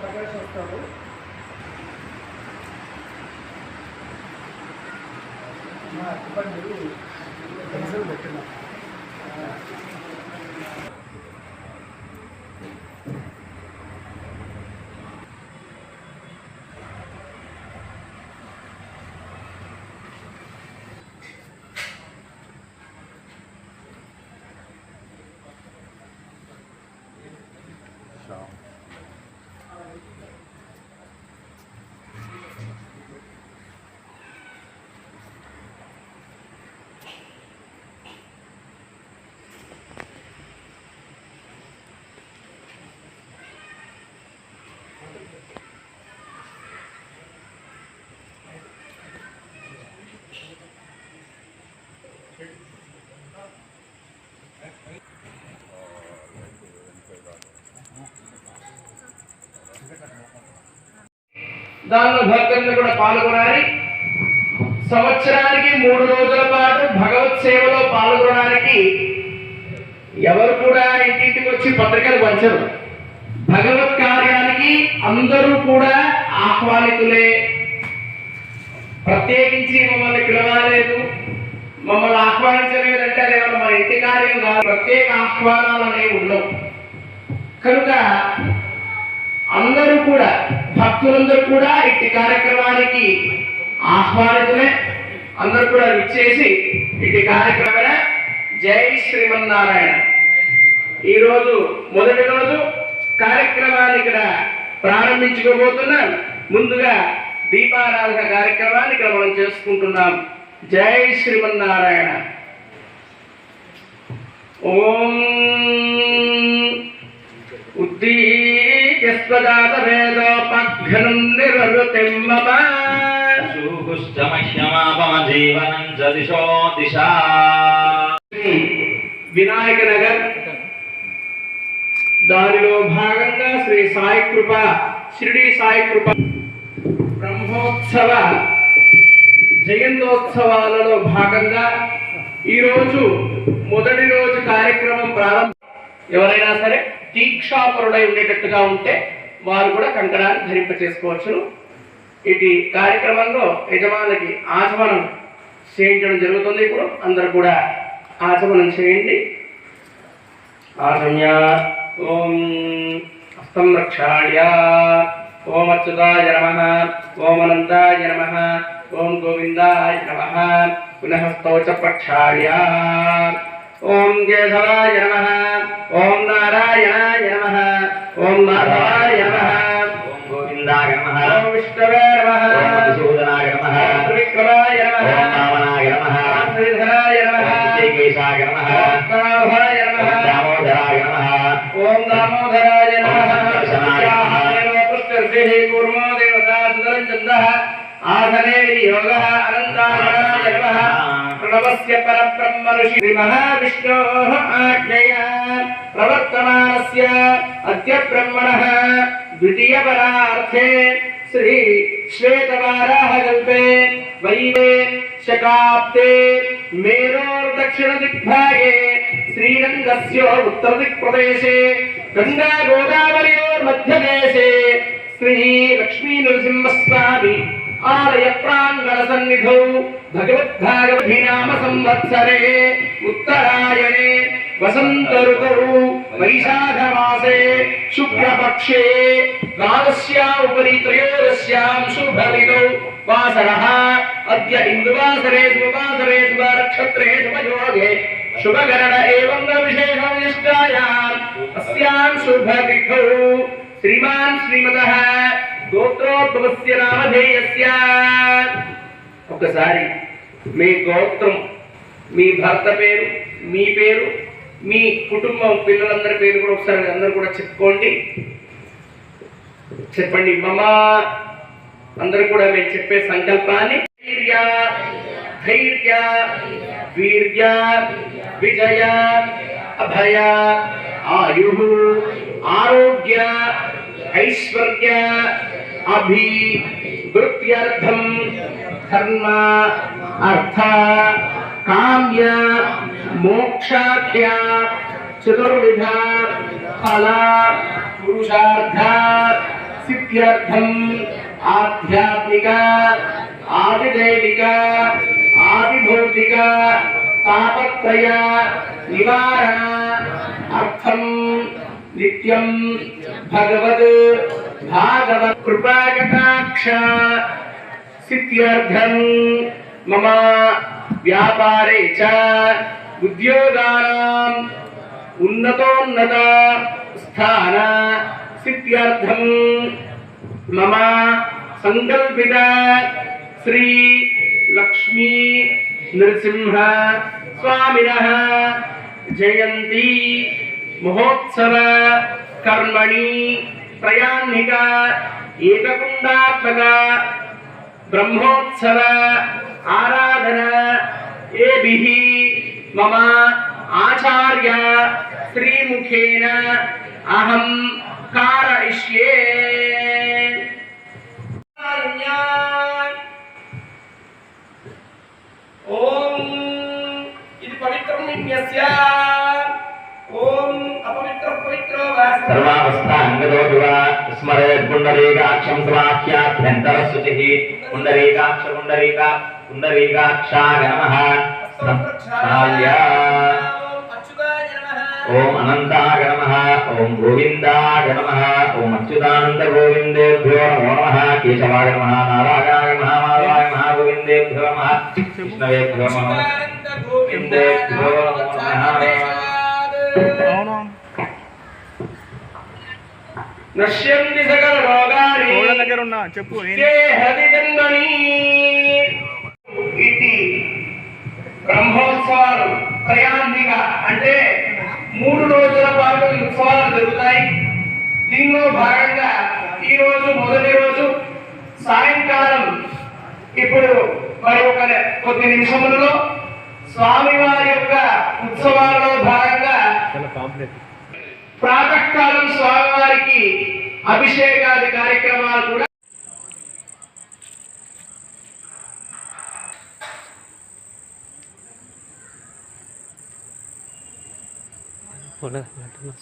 ప్రవేశిస్తాడు. చెప్పండి పెన్సిల్ పెట్టిన. దానిలో భక్తులను కూడా పాల్గొనాలి. సంవత్సరానికి మూడు రోజుల పాటు భగవత్ సేవలో పాల్గొనడానికి ఎవరు కూడా ఇంటింటికి వచ్చి పత్రికలు పంచరు. భగవత్ కార్యానికి అందరూ కూడా ఆహ్వానితులే. ప్రత్యేకించి మమ్మల్ని పిలవాలేదు. మమ్మల్ని ఆహ్వానించలేదంటే అదేమన్నా మన ఇంటి కార్యం కాదు ప్రత్యేక ఆహ్వానాలు అనేవి ఉండవు. కనుక అందరూ కూడా భక్తులందరూ కూడా ఇట్టి కార్యక్రమానికి ఆహ్వానితులే. అందరూ కూడా విచ్చేసి ఇట్టి కార్యక్రమమే జై శ్రీమన్నారాయణ. ఈరోజు మొదటి రోజు కార్యక్రమాన్ని ఇక్కడ ప్రారంభించుకోబోతున్నాం. ముందుగా దీపారాధన కార్యక్రమాన్ని ఇక్కడ మనం చేసుకుంటున్నాం. జై శ్రీమన్నారాయణ. ఓం ఉద్దీప్యస్వజాత వేదోపఘ్నం నిరృతిమ్మమ శూకుష్టమహ్యమాపమజీవనం చ దిశో. దిశా వినాయక నగర్. దానిలో భాగంగా శ్రీ సాయి కృప షిరిడి సాయి కృప. బ్రహ్మోత్సవ జయంతోత్సవాలలో భాగంగా ఈరోజు మొదటి రోజు కార్యక్రమం ప్రారంభం. ఎవరైనా సరే దీక్షాపరుడై ఉండేటట్టుగా ఉంటే వారు కూడా కంకణాన్ని ధరింప చేసుకోవచ్చును. ఇది కార్యక్రమంలో యజమానికి ఆచమనం చేయించడం జరుగుతుంది ఇప్పుడు. అందరు కూడా ఆచమనం చేయండి. ఆచమ్య ఓం హస్తం రక్షాళ్య. ఓం అచ్యుతాయ నమ. ఓం అనంతాయ నమ. ఓం గోవిందాయ నమ పునః స్తౌచ ప్రక్షాళ్య ఓం కేశవాయ నమ ఓం నారాయణాయ నమ ఓం మాధవాయ నమ ఓం గోవిందాయ నమః ఓం విష్ణవే నమ ఓం మధుసూదనాయ నమః ఓం త్రివిక్రమాయ ఓం నమ వామనాయ నమః ఓం శ్రీధరాయ ఓం నమ శ్రీకేశాయ నమః ఓం నాభాయ ఓం నమ దామోదరాయ నమః ఓం దామోదరాయ నమః ఓం దర్శనాయ నమః. పృష్ఠర్షిః కూర్మో దేవతా సుదరంచందః ఆసనే వినియోగः అనంతాయ నమః ప్రణవస్య పరబ్రహ్మ ఋషి శ్రీ మహావిష్ణోः ఆజ్ఞయా ప్రవర్తమానస్య అద్య బ్రహ్మణः ద్వితీయపరార్థే శ్రీ శ్వేతవారాహకల్పే आलयप्राङ्गणसन्निधौ भगवद्भागवतीनाम संवत्सरे उत्तरायणे वसन्तऋतौ वैशाखमासे शुक्लपक्षे द्वादश्या उपरि त्रयोदश्यां शुभदिनौ वासरः। अद्य इन्दुवासरे शुभवासरे शुभनक्षत्रे शुभयोगे शुभगरण एवं न विशेषं निष्ठायाम्। अस्यां शुभतिथौ। श्रीमान् श्रीमदः వాసరः గోత్రోద్భవస్య నామధేయస్య ఒకసారి మీ గోత్రం మీ భర్త పేరు మీ పేరు మీ కుటుంబం పిల్లలందరి పేరు కూడా ఒకసారి అందరూ కూడా చెప్పుకోండి. చెప్పండి మమ అందరూ కూడా మేము చెప్పే సంకల్పాన్ని ధైర్య ధైర్య వీర్య విజయ అభయ ఆయు ఆరోగ్య ఐశ్వర్య अभि वृत्त्यर्थम धर्म अर्थ काम्य मोक्षाख्या चतुर्विधा फला पुरुषार्थ सिद्ध्यर्थम आध्यात्मिक, आदिदैविक, आदिभौतिक, तापत्रय, निवारण अर्थम नित्यम भगवत भा భాగవత్ కృపాకటాక్ష సిద్ధ్యర్థం మమ వ్యాపారే చ ఉద్యోగానాం ఉన్నతోన్నత స్థాన సిద్ధ్యర్థం మమ సంకల్పిత శ్రీ లక్ష్మీ నృసింహ స్వామినః జయంతి మహోత్సవ కర్మణి త్రయాన్నిక ఏకకుండాత్మక బ్రహ్మోత్సవ ఆరాధన ఏభి మమ ఆచార్య శ్రీముఖేన అహం కారయిష్యే. ఓం ఇది పవిత్రం నిత్యస్య ఓం సర్వావస్థాంగతో దివా స్మరేత్ పుండరీకాక్షం సమాఖ్యాభ్యంతర శుచిః పుండరీకాక్ష పుండరీక పుండరీకాక్షాయ నమః నమః ఓం అనంతాయ నమః ఓం గోవిందాయ నమః ఓం అచ్యుతానంద గోవిందేభ్యో నమో నమః కేశవాయ నమః నారాయణాయ నమః మాధవాయ నమః గోవిందేభ్యో నమః కృష్ణవేభ్యో నమః అచ్యుతానంద గోవింద ఇందేభ్యో నమః. నశ్యంతి సకల రోగాని దగ్గర ఉన్నా చెప్పు ఇటు బ్రహ్మోత్సవాలు త్రయాంతిగా అంటే మూడు రోజుల పాటు ఉత్సవాలు జరుగుతాయి. దీనిలో భాగంగా ఈ రోజు మొదటి రోజు సాయంకాలం. ఇప్పుడు మరి ఒక కొద్ది నిమిషములలో స్వామివారి యొక్క ఉత్సవాలలో భాగంగా ప్రాతకాలం స్వామివారికి అభిషేకాది కార్యక్రమాలు కూడా అంటే